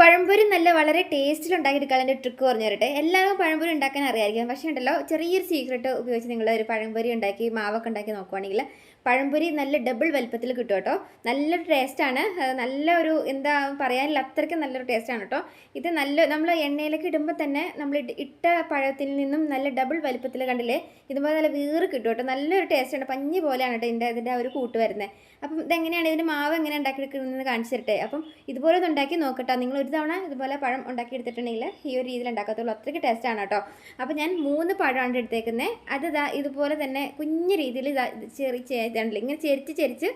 പഴംപൊരി നല്ല വളരെ ടേസ്റ്റിൽ ഉണ്ടാക്കിയെടുക്കാനുള്ള ട്രിക്ക് പറഞ്ഞു തരട്ടെ എല്ലാവർക്കും പഴംപൊരി ഉണ്ടാക്കാൻ അറിയാമായിരിക്കും പക്ഷേ ഉണ്ടല്ലോ ചെറിയൊരു സീക്രട്ട് ഉപയോഗിച്ച് നിങ്ങൾ ഒരു പഴംപൊരി ഉണ്ടാക്കി മാവൊക്കെ ഉണ്ടാക്കി നോക്കുവാണെങ്കിൽ പഴംപൊരി നല്ല ഡബിൾ വലുപ്പത്തിൽ കിട്ടും കേട്ടോ. നല്ലൊരു ടേസ്റ്റാണ് നല്ല ഒരു എന്താ പറയാനില്ല അത്രയ്ക്ക് നല്ലൊരു ടേസ്റ്റാണ് കേട്ടോ. ഇത് നല്ല നമ്മൾ എണ്ണയിലേക്ക് ഇടുമ്പോൾ തന്നെ നമ്മൾ ഇട്ട പഴത്തിൽ നിന്നും നല്ല ഡബിൾ വലുപ്പത്തിൽ കണ്ടില്ലേ ഇതുപോലെ നല്ല വീറ് കിട്ടും കേട്ടോ. നല്ലൊരു ടേസ്റ്റാണ് പഞ്ഞി പോലെയാണ് കേട്ടോ ഇതിന്റെ ആ ഒരു കൂട്ട് വരുന്നത്. അപ്പം ഇതെങ്ങനെയാണ് ഇതിന്റെ മാവ് എങ്ങനെ ഉണ്ടാക്കിയെടുക്കുന്നതെന്ന് കാണിച്ചു തരട്ടെ. അപ്പം ഇതുപോലെ ഒന്ന് ഉണ്ടാക്കി നോക്കട്ടോ. നിങ്ങൾ ഒരു തവണ ഇതുപോലെ പഴം ഉണ്ടാക്കി എടുത്തിട്ടുണ്ടെങ്കിൽ ഈ ഒരു രീതിയിൽ ഉണ്ടാക്കത്തുള്ളൂ. അത്രയ്ക്ക് ടേസ്റ്റാണ് കേട്ടോ. അപ്പോൾ ഞാൻ മൂന്ന് പഴമാണ് എടുത്തേക്കുന്നത് അത് ഇതാ ഇതുപോലെ തന്നെ കുഞ്ഞു രീതിയിൽ ഇതാ ചെറി ചെയ്തിട്ടുണ്ടല്ലോ ഇങ്ങനെ ചെരിച്ച് ചെരിച്ച്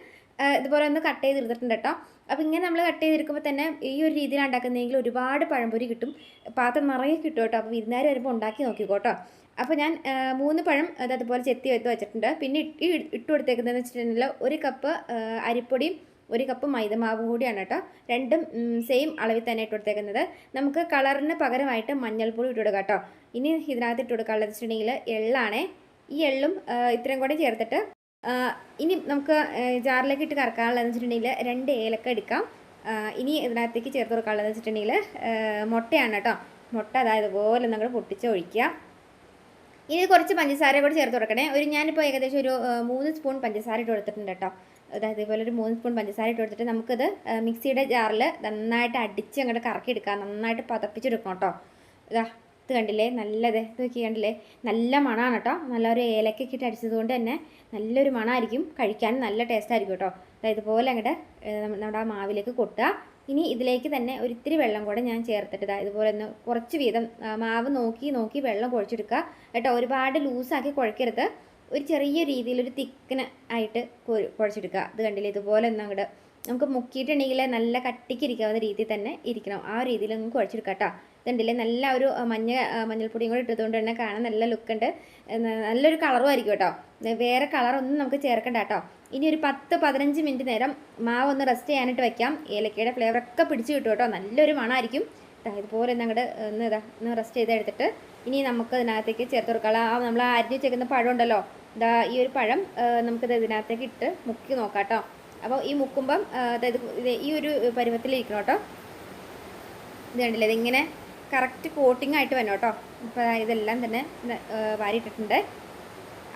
ഇതുപോലെ ഒന്ന് കട്ട് ചെയ്ത് എടുത്തിട്ടുണ്ട് കേട്ടോ. അപ്പോൾ ഇങ്ങനെ നമ്മൾ കട്ട് ചെയ്തെടുക്കുമ്പോൾ തന്നെ ഈ ഒരു രീതിയിൽ ഉണ്ടാക്കുന്നതെങ്കിൽ ഒരുപാട് പഴംപൊരി കിട്ടും. പാത്രം നിറയെ കിട്ടും കേട്ടോ. അപ്പോൾ വിരുന്നുകാർ വരുമ്പോൾ ഉണ്ടാക്കി നോക്കിക്കോട്ടോ അപ്പോൾ ഞാൻ മൂന്ന് പഴം അത് അതുപോലെ ചെത്തി വെത്ത് വെച്ചിട്ടുണ്ട്. പിന്നെ ഇട്ട് ഇട്ട് കൊടുത്തേക്കുന്നതെന്ന് വെച്ചിട്ടുണ്ടെങ്കിൽ ഒരു കപ്പ് അരിപ്പൊടിയും ഒരു കപ്പ് മൈദമാവും കൂടിയാണ് കേട്ടോ രണ്ടും സെയിം അളവിൽ തന്നെ ഇട്ട് കൊടുത്തേക്കുന്നത്. നമുക്ക് കളറിന് പകരമായിട്ട് മഞ്ഞൾപ്പൊടി ഇട്ട് കൊടുക്കാം കേട്ടോ. ഇനി ഇതിനകത്ത് ഇട്ട് കൊടുക്കാനുള്ളത് വെച്ചിട്ടുണ്ടെങ്കിൽ എള്ളാണേ. ഈ എള്ളും ഇത്രയും കൂടെ ചേർത്തിട്ട് ഇനി നമുക്ക് ജാറിലേക്ക് ഇട്ട് കറക്കാനുള്ളതെന്ന് വെച്ചിട്ടുണ്ടെങ്കിൽ രണ്ട് ഏലക്ക എടുക്കാം. ഇനി ഇതിനകത്തേക്ക് ചേർത്ത് കൊടുക്കാനുള്ളതെന്ന് വെച്ചിട്ടുണ്ടെങ്കിൽ മുട്ടയാണ് കേട്ടോ. മുട്ട അതായത് പോലെ നമ്മൾ പൊട്ടിച്ച് ഒഴിക്കുക. ഇനി കുറച്ച് പഞ്ചസാര കൂടി ചേർത്ത് കൊടുക്കണേ. ഒരു ഞാനിപ്പോൾ ഏകദേശം ഒരു മൂന്ന് സ്പൂൺ പഞ്ചസാര ഇട്ട് കൊടുത്തിട്ടുണ്ട് കേട്ടോ. അതായത് ഇതുപോലെ ഒരു മൂന്ന് സ്പൂൺ പഞ്ചസാര ഇട്ട് കൊടുത്തിട്ട് നമുക്കത് മിക്സിയുടെ ജാറിൽ നന്നായിട്ട് അടിച്ച് അങ്ങോട്ട് കറക്കി എടുക്കാം നന്നായിട്ട് പതപ്പിച്ചെടുക്കണം കേട്ടോ. ഇതാ ഇത് കണ്ടില്ലേ? നല്ലത്. ഇത് നോക്കി കണ്ടില്ലേ? നല്ല മണമാണ് കേട്ടോ. നല്ലൊരു ഏലക്കൊക്കെ ഇട്ട് അടിച്ചത് കൊണ്ട് തന്നെ നല്ലൊരു മണമായിരിക്കും കഴിക്കാൻ നല്ല ടേസ്റ്റ് ആയിരിക്കും കേട്ടോ. അതായത് ഇതുപോലെ അങ്ങോട്ട് നമ്മുടെ ആ മാവിലേക്ക് കൊട്ടുക. ഇനി ഇതിലേക്ക് തന്നെ ഒരിത്തിരി വെള്ളം കൂടെ ഞാൻ ചേർത്തിട്ട് ഇതാ ഇതുപോലെ ഒന്ന് കുറച്ച് വീതം മാവ് നോക്കി നോക്കി വെള്ളം കുഴച്ചെടുക്കുക. കേട്ടോ ഒരുപാട് ലൂസാക്കി കുഴക്കരുത്. ഒരു ചെറിയ രീതിയിൽ ഒരു തിക്കിന് ആയിട്ട് കുഴച്ചെടുക്കുക. ഇത് കണ്ടില്ലേ? ഇതുപോലെ ഒന്ന് അങ്ങോട്ട് നമുക്ക് മുക്കിയിട്ടുണ്ടെങ്കിൽ നല്ല കട്ടിക്ക് ഇരിക്കാവുന്ന രീതിയിൽ തന്നെ ഇരിക്കണം. ആ രീതിയിൽ നമുക്ക് കുഴച്ചെടുക്കാം കേട്ടോ. ഇതുണ്ടല്ലേ നല്ല ഒരു മഞ്ഞ മഞ്ഞൾപ്പൊടിയും കൂടെ ഇട്ടതുകൊണ്ട് തന്നെ കാണാൻ നല്ല ലുക്കുണ്ട് നല്ലൊരു കളറും ആയിരിക്കും കേട്ടോ. വേറെ കളറൊന്നും നമുക്ക് ചേർക്കണ്ട കേട്ടോ. ഇനി ഒരു പത്ത് പതിനഞ്ച് മിനിറ്റ് നേരം മാവ് ഒന്ന് റെസ്റ്റ് ചെയ്യാനായിട്ട് വെക്കാം. ഏലക്കയുടെ ഫ്ലേവറൊക്കെ പിടിച്ച് കിട്ടും കേട്ടോ. നല്ലൊരു മണമായിരിക്കും ഇതുപോലെ ഒന്ന് അങ്ങോട്ട് ഒന്ന് ഇതാ ഒന്ന് റെസ്റ്റ് ചെയ്തെടുത്തിട്ട് ഇനി നമുക്ക് ഇതിനകത്തേക്ക് ചേർത്ത് കൊടുക്കാം. ആ നമ്മൾ അരിഞ്ഞ് വെച്ചേക്കുന്ന പഴം ഉണ്ടല്ലോ. ഇതാ ഈ ഒരു പഴം നമുക്കിത് ഇതിനകത്തേക്ക് ഇട്ട് മുക്കി നോക്കാം കേട്ടോ. അപ്പോൾ ഈ മുക്കുമ്പം അതായത് ഈ ഒരു പരുവത്തിലിരിക്കണം കേട്ടോ. ഇത് കണ്ടില്ലേ? ഇതിങ്ങനെ കറക്റ്റ് കോട്ടിംഗ് ആയിട്ട് വരണം കേട്ടോ. ഇപ്പോൾ ഇതെല്ലാം തന്നെ വാരിയിട്ടിട്ടുണ്ട്.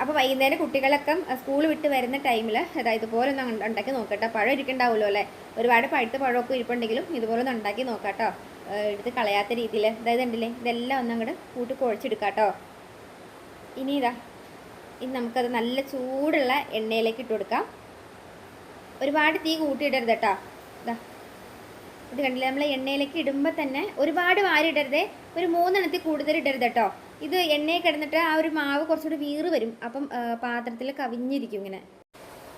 അപ്പോൾ വൈകുന്നേരം കുട്ടികളൊക്കെ സ്കൂൾ വിട്ട് വരുന്ന ടൈമിൽ അതായത് ഇതുപോലെ ഒന്ന് ഉണ്ട- ഉണ്ടാക്കി നോക്കട്ടോ പഴം ഇരിക്കണ്ടാവുമല്ലോ അല്ലേ? ഒരുപാട് പഴുത്ത പഴമൊക്കെ ഇരിപ്പുണ്ടെങ്കിലും ഇതുപോലെ ഒന്ന് ഉണ്ടാക്കി നോക്കാട്ടോ എടുത്ത് കളയാത്ത രീതിയിൽ അതായത് ഉണ്ടല്ലേ ഇതെല്ലാം ഒന്ന് അങ്ങോട്ട് കൂട്ടി കുഴച്ചെടുക്കാട്ടോ ഇനി ഇതാ ഇനി നമുക്കത് നല്ല ചൂടുള്ള എണ്ണയിലേക്ക് ഇട്ട് കൊടുക്കാം. ഒരുപാട് തീ കൂട്ടിയിടരുത് കേട്ടോ ഇതാ. ഇത് കണ്ടില്ലേ? നമ്മൾ എണ്ണയിലേക്ക് ഇടുമ്പോൾ തന്നെ ഒരുപാട് വാരി ഇടരുതേ. ഒരു മൂന്നെണ്ണത്തിൽ കൂടുതൽ ഇടരുത് കേട്ടോ ഇത് എണ്ണയിൽ കിടന്നിട്ട് ആ ഒരു മാവ് കുറച്ചുകൂടി വീറ് വരും. അപ്പം പാത്രത്തിൽ കവിഞ്ഞിരിക്കും ഇങ്ങനെ.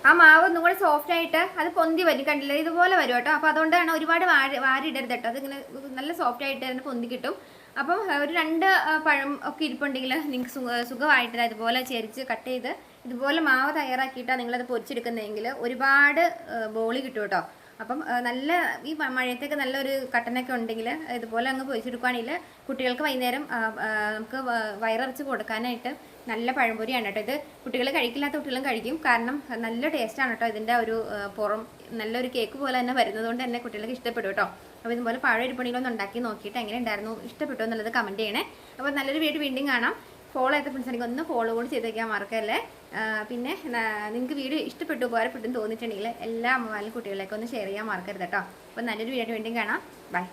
ആ മാവ് ഒന്നും കൂടെ സോഫ്റ്റ് ആയിട്ട് അത് പൊന്തി വരും. കണ്ടില്ല? ഇതുപോലെ വരും കേട്ടോ അപ്പോൾ അതുകൊണ്ടാണ് ഒരുപാട് വാരി വാരി ഇടരുത് കേട്ടോ അതിങ്ങനെ നല്ല സോഫ്റ്റ് ആയിട്ട് തന്നെ പൊന്തി കിട്ടും. അപ്പം ഒരു രണ്ട് പഴം ഒക്കെ ഇരിപ്പുണ്ടെങ്കിൽ നിങ്ങൾക്ക് സുഖ സുഖമായിട്ട് ഇതുപോലെ ചെരിച്ച് കട്ട് ചെയ്ത് ഇതുപോലെ മാവ് തയ്യാറാക്കിയിട്ടാണ് നിങ്ങളത് പൊരിച്ചെടുക്കുന്നതെങ്കിൽ ഒരുപാട് ബോളി കിട്ടും കേട്ടോ അപ്പം നല്ല ഈ മഴയത്തേക്ക് നല്ലൊരു കട്ടനൊക്കെ ഉണ്ടെങ്കിൽ ഇതുപോലെ അങ്ങ് പൊരിച്ചെടുക്കുകയാണെങ്കിൽ കുട്ടികൾക്ക് വൈകുന്നേരം നമുക്ക് വയറിറച്ച് കൊടുക്കാനായിട്ട് നല്ല പഴംപൊരിയാണ് കേട്ടോ. ഇത് കുട്ടികൾ കഴിക്കില്ലാത്ത കുട്ടികളും കഴിക്കും. കാരണം നല്ല ടേസ്റ്റാണ് കേട്ടോ ഇതിന്റെ ഒരു പുറം നല്ലൊരു കേക്ക് പോലെ തന്നെ വരുന്നത് കൊണ്ട് തന്നെ കുട്ടികൾക്ക് ഇഷ്ടപ്പെടും കേട്ടോ. അപ്പോൾ ഇതുപോലെ പഴം ഇരിപ്പണികളൊന്നും ഉണ്ടാക്കി നോക്കിയിട്ട് എങ്ങനെ ഉണ്ടായിരുന്നു ഇഷ്ടപ്പെട്ടോ എന്നുള്ളത് കമന്റ് ചെയ്യണേ. അപ്പോൾ നല്ലൊരു വീട് വീണ്ടും കാണാം. ഫോളോ ചെയ്ത ഫ്രണ്ട്സ് എനിക്ക് ഒന്ന് ഫോളോ കൂടി ചെയ്തേക്കാൻ മറക്കല്ലേ? പിന്നെ നിങ്ങൾക്ക് വീഡിയോ ഇഷ്ടപ്പെട്ടു ഉപകാരപ്പെട്ടു പെട്ടെന്ന് തോന്നിയിട്ടുണ്ടെങ്കിൽ എല്ലാ അമ്മമാരും കുട്ടികളിലേക്ക് ഒന്ന് ഷെയർ ചെയ്യാൻ മറക്കരുത് കേട്ടോ. അപ്പോൾ നല്ലൊരു വീഡിയോ വീണ്ടും കാണാം. ബൈ